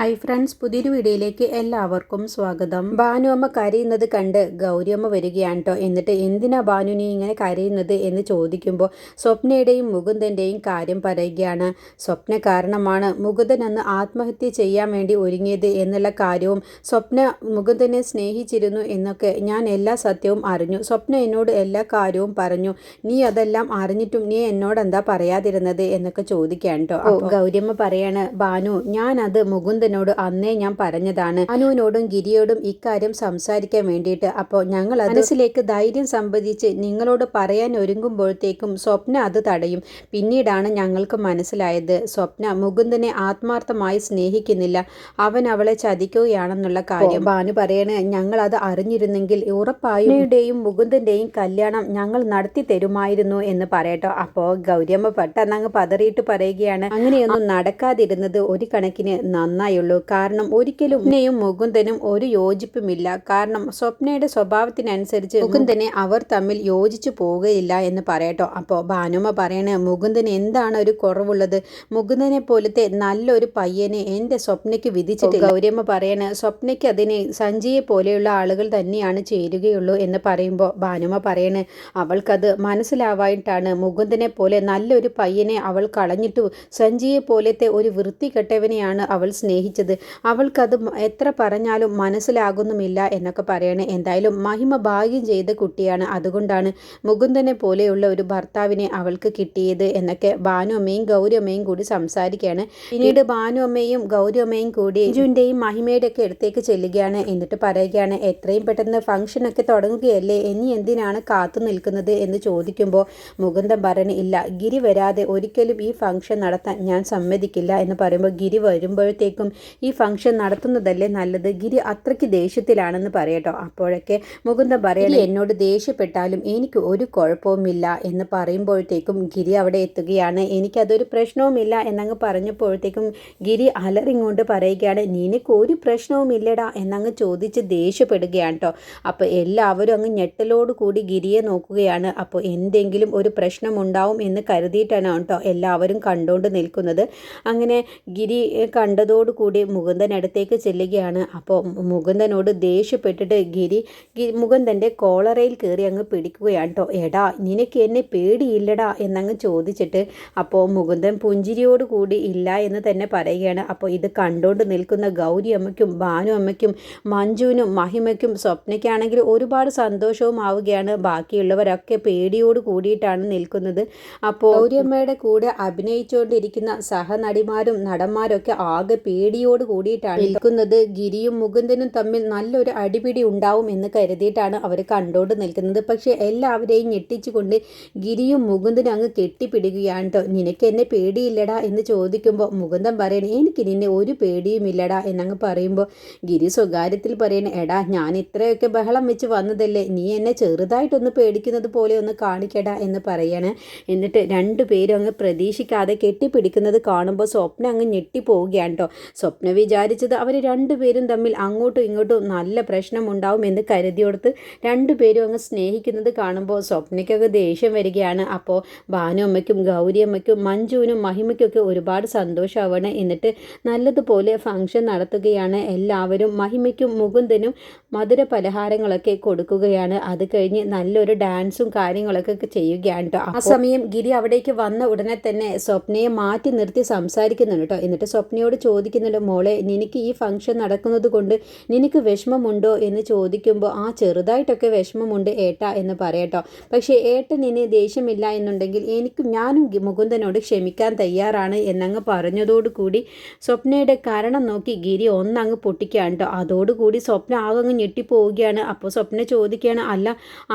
Hi friends പുതിയൊരു വീഡിയോയിലേക്ക് എല്ലാവർക്കും സ്വാഗതം. ഭാനുഅമ്മ കരയുന്നത് കണ്ട് ഗൗരിയമ്മ വരികയാണ് കേട്ടോ എന്നിട്ട് എന്തിനാ ഭാനുനി ഇങ്ങനെ കരയുന്നത് എന്ന് ചോദിക്കുമ്പോൾ സ്വപ്നയുടെയും മുകുന്ദന്റെയും കാര്യം പറയുകയാണ്. സ്വപ്ന കാരണമാണ് മുകുന്ദൻ അന്ന് ആത്മഹത്യ ചെയ്യാൻ വേണ്ടി ഒരുങ്ങിയത് എന്നുള്ള കാര്യവും സ്വപ്ന മുകുന്ദനെ സ്നേഹിച്ചിരുന്നു എന്നൊക്കെ ഞാൻ എല്ലാ സത്യവും അറിഞ്ഞു. സ്വപ്ന എന്നോട് എല്ലാ കാര്യവും പറഞ്ഞു. നീ അതെല്ലാം അറിഞ്ഞിട്ടും നീ എന്നോട് എന്താ പറയാതിരുന്നത് എന്നൊക്കെ ചോദിക്കാൻ കേട്ടോ ഗൗരിയമ്മ പറയാണ് ഭാനു ഞാനത് അത് മുകുന്ദനോട് അന്നേ ഞാൻ പറഞ്ഞതാണ്. അനുവിനോടും ഗിരിയോടും ഇക്കാര്യം സംസാരിക്കാൻ വേണ്ടിയിട്ട്. അപ്പോൾ ഞങ്ങൾ മനസ്സിലേക്ക് ധൈര്യം സംബന്ധിച്ച് നിങ്ങളോട് പറയാൻ ഒരുങ്ങുമ്പോഴത്തേക്കും സ്വപ്ന അത് തടയും. പിന്നീടാണ് ഞങ്ങൾക്ക് മനസ്സിലായത്. സ്വപ്ന മുകുന്ദനെ ആത്മാർത്ഥമായി സ്നേഹിക്കുന്നില്ല. അവൻ അവളെ ചതിക്കുകയാണെന്നുള്ള കാര്യം. ഭാനു പറയണേ ഞങ്ങൾ അത് അറിഞ്ഞിരുന്നെങ്കിൽ ഉറപ്പായും മുകുന്ദന്റെയും കല്യാണം ഞങ്ങൾ നടത്തി തരുമായിരുന്നു എന്ന് പറയട്ടോ. അപ്പോൾ ഗൗരിയമ്മ പെട്ടെന്ന് അങ്ങ് പതറിയിട്ട് പറയുകയാണ് അങ്ങനെയൊന്നും നടക്കാതിരുന്നത് ഒരു കണക്കിന് നന്നായുള്ളൂ കാരണം ഒരിക്കലും ഉന്നയും മുകുന്ദനും ഒരു യോജിപ്പുമില്ല. കാരണം സ്വപ്നയുടെ സ്വഭാവത്തിനനുസരിച്ച് മുകുന്ദനെ അവർ തമ്മിൽ യോജിച്ചു പോവുകയില്ല എന്ന് പറയട്ടോ. അപ്പോൾ ഭാനുമ പറയണേ മുകുന്ദന് എന്താണ് ഒരു കുറവുള്ളത്? മുകുന്ദനെ പോലത്തെ നല്ലൊരു പയ്യനെ എന്റെ സ്വപ്നയ്ക്ക് വിധിച്ചിട്ട് ഗൗരിയമ്മ പറയണ സ്വപ്നയ്ക്ക് അതിനെ സഞ്ജയെ പോലെയുള്ള ആളുകൾ തന്നെയാണ് ചേരുകയുള്ളൂ എന്ന് പറയുമ്പോൾ ഭാനുമ പറയണേ അവൾക്കത് മനസ്സിലാവായിട്ടാണ് മുകുന്ദനെ പോലെ നല്ലൊരു പയ്യനെ അവൾ കളഞ്ഞിട്ടു സഞ്ജയെ പോലത്തെ ഒരു വൃത്തി കെട്ടവനെയാണ് അവൾ സ്നേഹിച്ചത്. അവൾക്കത് എത്ര പറഞ്ഞാലും മനസ്സിലാകുന്നുമില്ല എന്നൊക്കെ പറയണേ. എന്തായാലും മഹിമ ഭാഗ്യം ചെയ്ത കുട്ടിയാണ്. അതുകൊണ്ടാണ് മുകുന്ദനെ പോലെയുള്ള ഒരു ഭർത്താവിനെ അവൾക്ക് കിട്ടിയത് എന്നൊക്കെ ഭാനുഅമ്മയും ഗൗരിയമ്മയും കൂടി സംസാരിക്കുകയാണ് പിന്നീട് ഭാനുഅമ്മയും ഗൗരിയമ്മയും കൂടി ജുവിന്റെയും മഹിമയുടെ ഒക്കെ അടുത്തേക്ക് ചെല്ലുകയാണ്. എന്നിട്ട് പറയുകയാണ് എത്രയും പെട്ടെന്ന് ഫംഗ്ഷനൊക്കെ തുടങ്ങുകയല്ലേ? ഇനി എന്തിനാണ് കാത്തു നിൽക്കുന്നത്? എന്ന് ചോദിക്കുമ്പോൾ മുകുന്ദൻ പറയണ ഇല്ല ഗിരി വരാതെ ഒരിക്കലും ഈ ഫംഗ്ഷൻ നടത്താൻ ഞാൻ സമ്മതിക്കില്ല. എന്ന് പറയുമ്പോൾ ഗിരി വരുമ്പോഴത്തേക്കും ഈ ഫംഗ്ഷൻ നടത്തുന്നതല്ലേ നല്ലത്? ഗിരി അത്രയ്ക്ക് ദേഷ്യത്തിലാണെന്ന് പറയട്ടോ. അപ്പോഴൊക്കെ മുകുന്ദൻ പറയണ എന്നോട് ദേഷ്യപ്പെട്ടാലും എനിക്ക് ഒരു കുഴപ്പവുമില്ല എന്ന് പറയുമ്പോഴത്തേക്കും ഗിരി അവിടെ എത്തുകയാണ്. എനിക്കതൊരു പ്രശ്നവുമില്ല എന്നങ്ങ് പറഞ്ഞപ്പോഴത്തേക്കും ഗിരി അലറിങ്ങോണ്ട് പറയുകയാണ് നിനക്ക് ഒരു പ്രശ്നവുമില്ലടാ എന്നങ്ങ് ചോദിച്ച് ദേഷ്യപ്പെടുകയാണ് കേട്ടോ അപ്പോൾ എല്ലാവരും അങ്ങ് ഞെട്ടലോട് കൂടി ഗിരിയെ നോക്കുകയാണ്. അപ്പോൾ എന്തെങ്കിലും ഒരു പ്രശ്നമുണ്ടാവും എന്ന് കരുതിയിട്ടാണ് കേട്ടോ എല്ലാവരും കണ്ടുകൊണ്ട് നിൽക്കുന്നത്. അങ്ങനെ ഗിരി കണ്ടതോടുകൂടി മുകുന്ദൻ അടുത്തേക്ക് ചെല്ലുകയാണ്. അപ്പോൾ മുകുന്ദനോട് ദേഷ്യപ്പെട്ടിട്ട് ഗിരി മുകുന്ദന്റെ കോളറയിൽ കയറി അങ്ങ് പിടിക്കുകയാണ് കേട്ടോ എടാ നിനക്ക് എന്നെ പേടിയില്ലടാ എന്നങ്ങ് ചോദിച്ചിട്ട് അപ്പോൾ മുകുന്ദൻ പുഞ്ചിരിയോട് കൂടി ഇല്ല എന്ന് തന്നെ പറയുകയാണ്. അപ്പോൾ ഇത് കണ്ടുകൊണ്ട് നിൽക്കുന്ന ഗൗരി അമ്മയ്ക്കും ഭാനു അമ്മയ്ക്കും മഞ്ജുവിനും മഹിമയ്ക്കും സ്വപ്നയ്ക്കാണെങ്കിൽ ഒരുപാട് സന്തോഷവും ആവുകയാണ്. ബാക്കിയുള്ളവരൊക്കെ പേടിയോട് കൂടിയിട്ടാണ് നിൽക്കുന്നത്. അപ്പോൾ ഗൗരിയമ്മയുടെ കൂടെ അഭിനയിച്ചുകൊണ്ടിരിക്കുന്ന സഹനടിമാരും നടന്മാരൊക്കെ ആകെ പേടിയോട് കൂടിയിട്ടാണ് നിൽക്കുന്നത്. ഗിരിയും മുകുന്ദനും തമ്മിൽ നല്ലൊരു അടിപിടി ഉണ്ടാവും എന്ന് കരുതിയിട്ടാണ് അവർ കണ്ടോണ്ട് നിൽക്കുന്നത്. പക്ഷെ എല്ലാവരെയും ഞെട്ടിച്ചുകൊണ്ട് ഗിരിയും മുകുന്ദനും അങ്ങ് കെട്ടിപ്പിടിക്കുകയാണ് കേട്ടോ നിനക്ക് എന്നെ പേടിയില്ലടാ എന്ന് ചോദിക്കുമ്പോൾ മുകുന്ദൻ പറയണേ എനിക്ക് നിന്നെ ഒരു പേടിയും ഇല്ലടാ എന്നങ്ങ് പറയുമ്പോൾ ഗിരി സ്വകാര്യത്തിൽ പറയണേ എടാ ഞാൻ ഇത്രയൊക്കെ ബഹളം വെച്ച് വന്നതല്ലേ നീ എന്നെ ചെറുതായിട്ടൊന്ന് പേടിക്കുന്നത് പോലെ ഒന്ന് കാണിക്കടാ എന്ന് പറയണേ. എന്നിട്ട് രണ്ടുപേരും അങ്ങ് പ്രതീക്ഷിക്കാതെ കെട്ടിപ്പിടിക്കുന്നത് കാണുമ്പോൾ സ്വപ്നം അങ്ങ് ഞെട്ടിപ്പോവുകയാണ് കേട്ടോ സ്വപ്ന വിചാരിച്ചത് അവർ രണ്ടുപേരും തമ്മിൽ അങ്ങോട്ടും ഇങ്ങോട്ടും നല്ല പ്രശ്നമുണ്ടാവും എന്ന് കരുതിയോടുത്ത് രണ്ടുപേരും അങ്ങ് സ്നേഹിക്കുന്നത് കാണുമ്പോൾ സ്വപ്നയ്ക്കൊക്കെ ദേഷ്യം വരികയാണ്. അപ്പോൾ ഗൗരി അമ്മയ്ക്കും മഞ്ജുവിനും മഹിമയ്ക്കൊക്കെ ഒരുപാട് സന്തോഷമാവണം എന്നിട്ട് നല്ലതുപോലെ ഫംഗ്ഷൻ നടത്തുകയാണ്. എല്ലാവരും മഹിമയ്ക്കും മുകുന്ദനും മധുര പലഹാരങ്ങളൊക്കെ കൊടുക്കുകയാണ്. അത് കഴിഞ്ഞ് നല്ലൊരു ഡാൻസും കാര്യങ്ങളൊക്കെ ചെയ്യുകയാണ് കേട്ടോ ആ സമയം ഗിരി അവിടേക്ക് വന്ന ഉടനെ തന്നെ സ്വപ്നയെ മാറ്റി നിർത്തി സംസാരിക്കുന്നുണ്ട് കേട്ടോ എന്നിട്ട് സ്വപ്നയോട് ചോദിക്കുന്നുണ്ട് മോളെ നിനക്ക് ഈ ഫംഗ്ഷൻ നടക്കുന്നത് കൊണ്ട് നിനക്ക് വിഷമമുണ്ടോ? എന്ന് ചോദിക്കുമ്പോൾ ആ ചെറുതായിട്ടൊക്കെ വിഷമമുണ്ട് ഏട്ട എന്ന് പറയട്ടോ പക്ഷേ ഏട്ടൻ ഇനി ദേഷ്യമില്ല എന്നുണ്ടെങ്കിൽ എനിക്കും ഞാനും മുകുന്ദനോട് ക്ഷമിക്കാൻ തയ്യാറാണ് എന്നങ്ങ് പറഞ്ഞതോടുകൂടി സ്വപ്നയുടെ കാരണം നോക്കി ഗിരി ഒന്നങ്ങ് പൊട്ടിക്കുകയാണ് കേട്ടോ. അതോടുകൂടി സ്വപ്ന ആകങ്ങ് ഞെട്ടിപ്പോവുകയാണ്. അപ്പോൾ സ്വപ്ന ചോദിക്കുകയാണ് അല്ല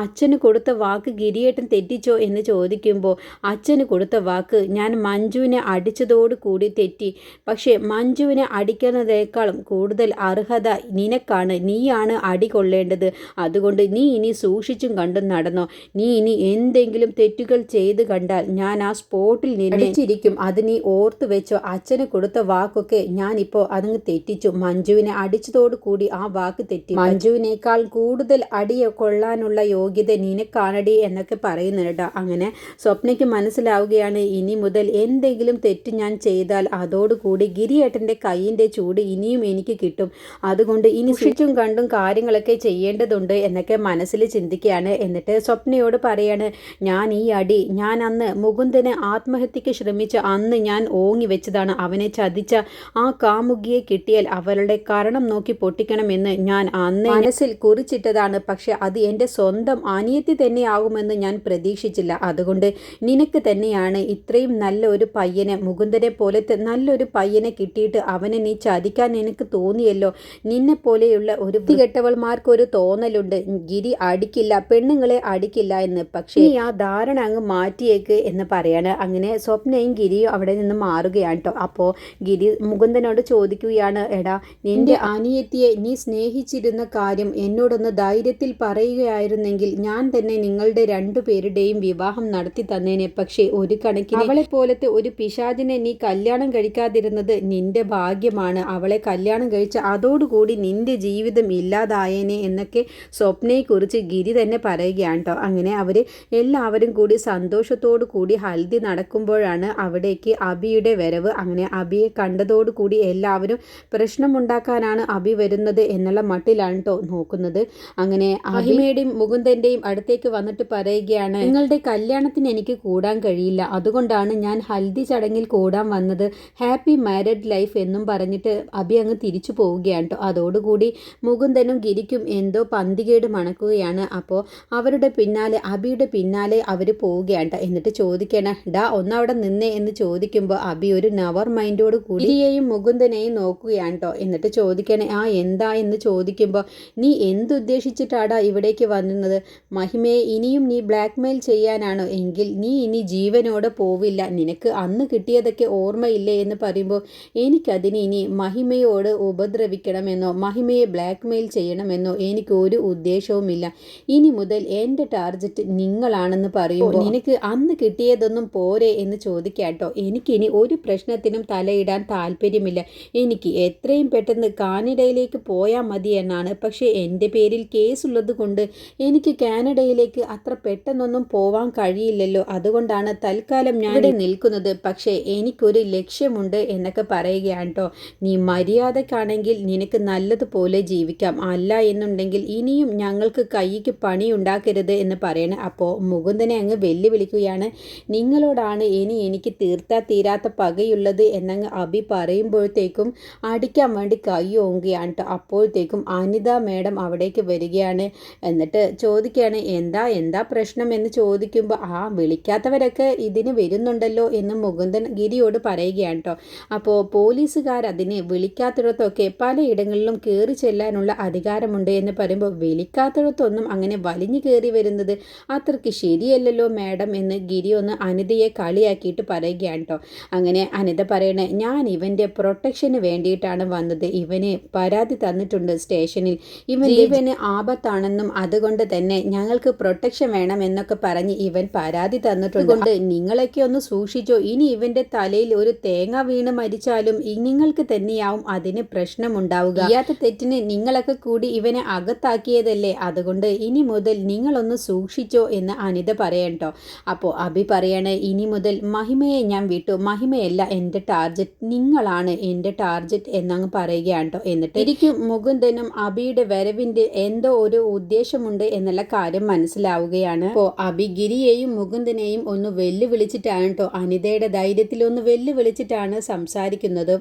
അച്ഛന് കൊടുത്ത വാക്ക് ഗിരിയേട്ടൻ തെറ്റിച്ചോ? എന്ന് ചോദിക്കുമ്പോൾ അച്ഛന് കൊടുത്ത വാക്ക് ഞാൻ മഞ്ജുവിനെ അടിച്ചതോടുകൂടി തെറ്റി. പക്ഷേ മഞ്ജുവിനെ അടിക്കുന്നതിനേക്കാളും കൂടുതൽ അർഹത നിനക്കാണ്. നീയാണ് അടി കൊള്ളേണ്ടത്. അതുകൊണ്ട് നീ ഇനി സൂക്ഷിച്ചും കണ്ടും നടന്നോ. നീ ഇനി എന്തെങ്കിലും തെറ്റുകൾ ചെയ്ത് കണ്ടാൽ ഞാൻ ആ സ്പോട്ടിൽ നിന്നിരിക്കും അത് നീ ഓർത്തു വെച്ചോ. അച്ഛന് കൊടുത്ത വാക്കൊക്കെ ഞാനിപ്പോൾ അതങ്ങ് തെറ്റിച്ചു. മഞ്ജുവിനെ അടിച്ചതോടു കൂടി ആ വാക്ക് തെറ്റി. മഞ്ജുവിനേക്കാൾ കൂടുതൽ അടിയെ കൊള്ളാനുള്ള യോഗ്യത നിനക്കാണടി എന്നൊക്കെ പറയുന്നുണ്ട് അങ്ങനെ സ്വപ്നയ്ക്ക് മനസ്സിലാവുകയാണ് ഇനി മുതൽ എന്തെങ്കിലും തെറ്റ് ഞാൻ ചെയ്താൽ അതോടുകൂടി ഗിരിയേട്ടന്റെ കൈ കൈയിന്റെ ചൂട് ഇനിയും എനിക്ക് കിട്ടും. അതുകൊണ്ട് ഇനി സൂക്ഷിച്ചും കണ്ടും കാര്യങ്ങളൊക്കെ ചെയ്യേണ്ടതുണ്ട് എന്നൊക്കെ മനസ്സിൽ ചിന്തിക്കുകയാണ്. എന്നിട്ട് സ്വപ്നയോട് പറയാണ് ഞാൻ ഈ അടി ഞാൻ അന്ന് മുകുന്ദനെ ആത്മഹത്യക്ക് ശ്രമിച്ച അന്ന് ഞാൻ ഓങ്ങി വെച്ചതാണ്. അവനെ ചതിച്ച ആ കാമുകിയെ കിട്ടിയാൽ അവരുടെ കരണം നോക്കി പൊട്ടിക്കണമെന്ന് ഞാൻ അന്ന് മനസ്സിൽ കുറിച്ചിട്ടതാണ്. പക്ഷെ അത് എന്റെ സ്വന്തം അനിയത്തി തന്നെയാകുമെന്ന് ഞാൻ പ്രതീക്ഷിച്ചില്ല. അതുകൊണ്ട് നിനക്ക് തന്നെയാണ് ഇത്രയും നല്ല ഒരു പയ്യനെ മുകുന്ദനെ പോലത്തെ നല്ലൊരു പയ്യനെ കിട്ടിയിട്ട് അവനെ നീ ചതിക്കാൻ എനിക്ക് തോന്നിയല്ലോ? നിന്നെ പോലെയുള്ള ഒരു വൃത്തികെട്ടവൾമാർക്ക് ഒരു തോന്നലുണ്ട്. ഗിരി അടിക്കില്ല പെണ്ണുങ്ങളെ അടിക്കില്ല എന്ന്. പക്ഷേ നീ ആ ധാരണ അങ്ങ് മാറ്റിയേക്ക് എന്ന് പറയാണ്. അങ്ങനെ സ്വപ്നയും ഗിരിയും അവിടെ നിന്ന് മാറുകയാണ് കേട്ടോ അപ്പോൾ ഗിരി മുകുന്ദനോട് ചോദിക്കുകയാണ് എടാ നിന്റെ അനിയത്തിയെ നീ സ്നേഹിച്ചിരുന്ന കാര്യം എന്നോടൊന്ന് ധൈര്യത്തിൽ പറയുകയായിരുന്നെങ്കിൽ ഞാൻ തന്നെ നിങ്ങളുടെ രണ്ടുപേരുടെയും വിവാഹം നടത്തി തന്നേനെ. പക്ഷേ ഒരു കണക്കിന് അവളെ പോലത്തെ ഒരു പിശാചിനെ നീ കല്യാണം കഴിക്കാതിരുന്നത് നിന്റെ ഭാഗ്യമാണ്. അവളെ കല്യാണം കഴിച്ച അതോടുകൂടി നിന്റെ ജീവിതം ഇല്ലാതായേനെ എന്നൊക്കെ സ്വപ്നയെക്കുറിച്ച് ഗിരി തന്നെ പറയുകയാണ് കേട്ടോ അങ്ങനെ അവർ എല്ലാവരും കൂടി സന്തോഷത്തോടു കൂടി ഹൽദി നടക്കുമ്പോഴാണ് അവിടേക്ക് അബിയുടെ വരവ്. അങ്ങനെ അബിയെ കണ്ടതോടുകൂടി എല്ലാവരും പ്രശ്നമുണ്ടാക്കാനാണ് അബി വരുന്നത് എന്നുള്ള മട്ടിലാണ് കേട്ടോ നോക്കുന്നത്. അങ്ങനെ അഹിമയുടെയും മുകുന്ദന്റെയും അടുത്തേക്ക് വന്നിട്ട് പറയുകയാണ് നിങ്ങളുടെ കല്യാണത്തിന് എനിക്ക് കൂടാൻ കഴിയില്ല. അതുകൊണ്ടാണ് ഞാൻ ഹൽദി ചടങ്ങിൽ കൂടാൻ വന്നത്. ഹാപ്പി മാരിഡ് ലൈഫ് എന്നും പറഞ്ഞിട്ട് അഭി അങ്ങ് തിരിച്ചു പോവുകയാണ് കേട്ടോ അതോടുകൂടി മുകുന്ദനും ഗിരിക്കും എന്തോ പന്തികേട് മണക്കുകയാണ്. അപ്പോൾ അവരുടെ പിന്നാലെ അബിയുടെ പിന്നാലെ അവർ പോവുകയാണ് എന്നിട്ട് ചോദിക്കണ ഡാ ഒന്നവിടെ നിന്നേ എന്ന് ചോദിക്കുമ്പോൾ അബി ഒരു നവർ മൈൻഡോട് കൂടി ഗിരിയെയും മുകുന്ദനെയും നോക്കുകയാണ് കേട്ടോ എന്നിട്ട് ചോദിക്കണേ ആ എന്താ? എന്ന് ചോദിക്കുമ്പോൾ നീ എന്തുദ്ദേശിച്ചിട്ടാടാ ഇവിടേക്ക് വന്നത്? മഹിമയെ ഇനിയും നീ ബ്ലാക്ക് മെയിൽ ചെയ്യാനാണോ? എങ്കിൽ നീ ഇനി ജീവനോടെ പോവില്ല. നിനക്ക് അന്ന് കിട്ടിയതൊക്കെ ഓർമ്മയില്ലേ? എന്ന് പറയുമ്പോൾ എനിക്കതിന് ഇനി മഹിമയോട് ഉപദ്രവിക്കണമെന്നോ മഹിമയെ ബ്ലാക്ക് മെയിൽ ചെയ്യണമെന്നോ എനിക്ക് ഒരു ഉദ്ദേശവുമില്ല. ഇനി മുതൽ എന്റെ ടാർജറ്റ് നിങ്ങളാണെന്ന് പറയുമ്പോൾ നിനക്ക് അന്ന് കിട്ടിയതൊന്നും പോരെ എന്ന് ചോദിക്കാട്ടോ. എനിക്കിനി ഒരു പ്രശ്നത്തിനും തലയിടാൻ താല്പര്യമില്ല. എനിക്ക് എത്രയും പെട്ടെന്ന് കാനഡയിലേക്ക് പോയാൽ മതി എന്നാണ്. പക്ഷേ എന്റെ പേരിൽ കേസുള്ളത് കൊണ്ട് എനിക്ക് കാനഡയിലേക്ക് അത്ര പെട്ടെന്നൊന്നും പോവാൻ കഴിയില്ലല്ലോ. അതുകൊണ്ടാണ് തൽക്കാലം ഞാൻ നിൽക്കുന്നത്. പക്ഷേ എനിക്കൊരു ലക്ഷ്യമുണ്ട് എന്നൊക്കെ പറയുകയാണ്. കേട്ടോ. നീ മര്യാദക്കാണെങ്കിൽ നിനക്ക് നല്ലതുപോലെ ജീവിക്കാം. അല്ല എന്നുണ്ടെങ്കിൽ ഇനിയും ഞങ്ങൾക്ക് കൈക്ക് പണി ഉണ്ടാക്കരുത് എന്ന് പറയണേ അപ്പോൾ മുകുന്ദനെ അങ്ങ് വെല്ലുവിളിക്കുകയാണ്. നിങ്ങളോടാണ് ഇനി എനിക്ക് തീർത്താ തീരാത്ത പകയുള്ളത് എന്നങ്ങ് അഭി പറയുമ്പോഴത്തേക്കും അടിക്കാൻ വേണ്ടി കൈ ഓങ്ങുകയാണ് കേട്ടോ അപ്പോഴത്തേക്കും അനിത മേഡം അവിടേക്ക് വരികയാണ്. എന്നിട്ട് ചോദിക്കുകയാണ് എന്താ എന്താ പ്രശ്നം? എന്ന് ചോദിക്കുമ്പോൾ ആ വിളിക്കാത്തവരൊക്കെ ഇതിന് വരുന്നുണ്ടല്ലോ എന്ന് മുകുന്ദൻ ഗിരിയോട് പറയുകയാണ് കേട്ടോ അപ്പോൾ പോലീസുകാർ അതിന് വിളിക്കാത്തിടത്തൊക്കെ പലയിടങ്ങളിലും കയറി ചെല്ലാനുള്ള അധികാരമുണ്ട് എന്ന് പറയുമ്പോൾ വിളിക്കാത്തിടത്തൊന്നും അങ്ങനെ വലിഞ്ഞു കയറി വരുന്നത് അത്രയ്ക്ക് ശരിയല്ലല്ലോ മാഡം എന്ന് ഗിരി ഒന്ന് അനിതയെ കളിയാക്കിയിട്ട് പറയുകയാണ് കേട്ടോ. അങ്ങനെ അനിത പറയണേ ഞാൻ ഇവന്റെ പ്രൊട്ടക്ഷന് വേണ്ടിയിട്ടാണ് വന്നത്. ഇവന് പരാതി തന്നിട്ടുണ്ട് സ്റ്റേഷനിൽ. ഇവൻ ഇവന് ആപത്താണെന്നും അതുകൊണ്ട് തന്നെ ഞങ്ങൾക്ക് പ്രൊട്ടക്ഷൻ വേണം എന്നൊക്കെ പറഞ്ഞ് ഇവൻ പരാതി തന്നിട്ടുണ്ട്. നിങ്ങളൊക്കെ ഒന്ന് സൂക്ഷിച്ചോ. ഇനി ഇവന്റെ തലയിൽ ഒരു തേങ്ങ വീണ് മരിച്ചാലും നിങ്ങൾക്ക് തന്നെയാവും അതിന് പ്രശ്നമുണ്ടാവുക. ചെയ്യാത്ത തെറ്റിന് നിങ്ങളൊക്കെ കൂടി ഇവനെ അകത്താക്കിയതല്ലേ? അതുകൊണ്ട് ഇനി മുതൽ നിങ്ങളൊന്ന് സൂക്ഷിച്ചോ എന്ന് അനിത പറയണ്ടോ അപ്പോൾ അഭി പറയണേ ഇനി മുതൽ മഹിമയെ ഞാൻ വിട്ടു. മഹിമയല്ല എന്റെ ടാർജറ്റ്. നിങ്ങളാണ് എന്റെ ടാർജറ്റ് എന്നങ്ങ് പറയുകയാണ് എന്നിട്ട് എനിക്ക് മുകുന്ദനും അബിയുടെ വരവിന്റെ എന്തോ ഒരു ഉദ്ദേശമുണ്ട് എന്നുള്ള കാര്യം മനസ്സിലാവുകയാണ്. അപ്പോൾ അബി ഗിരിയെയും മുകുന്ദനെയും ഒന്ന് വെല്ലുവിളിച്ചിട്ടാണ് കേട്ടോ അനിതയുടെ ധൈര്യത്തിൽ ഒന്ന് വെല്ലുവിളിച്ചിട്ടാണ് സംസാരിക്കുന്നത്.